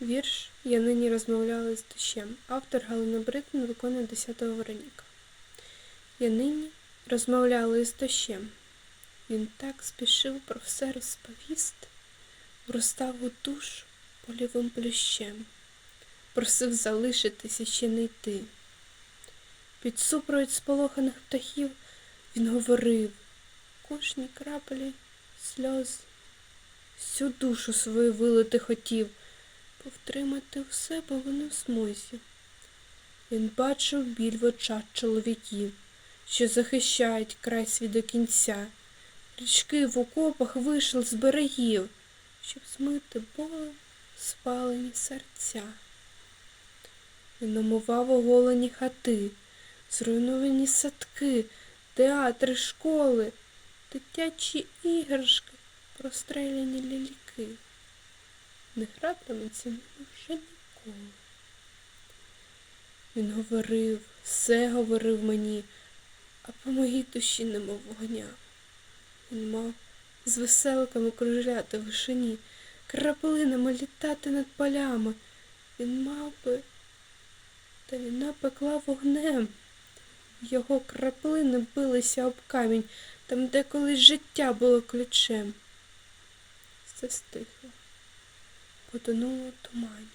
Вірш Я нині розмовляла з дощем. Автор Галина Бритин виконує 10-го Вероніка. Я нині розмовляла із дощем. Він так спішив про все розповісти, вростав у душу полівим плющем, просив залишитися ще не йти. Під супровід сполоханих птахів він говорив кожній краплі сльоз, всю душу свою вилити хотів, повтримати у себе вони в смузі. Він бачив біль в очах чоловіків, що захищають край свій до кінця. Річки в окопах вийшли з берегів, щоб змити болем спалені серця. Він омивав оголені хати, зруйновані садки, театри, школи, дитячі іграшки, простреляні ляльки. Не гратиметься вже ніколи. Він говорив, все говорив мені, а по моїй душі немов вогня. Він мав з веселками кружляти в вишині, краплинами літати над полями. Він мав би, та війна пекла вогнем. Його краплини билися об камінь, там, де колись життя було ключем. Все стихло, потонуло в тумані.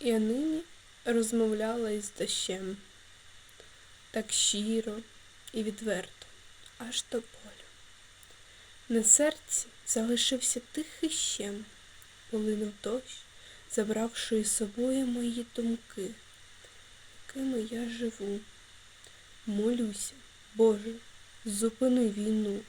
Я нині розмовляла із дощем так щиро і відверто, аж до болю. На серці залишився тихий щем, полинув дощ, забравши із собою мої думки, якими я живу. Молюся, Боже, зупини війну.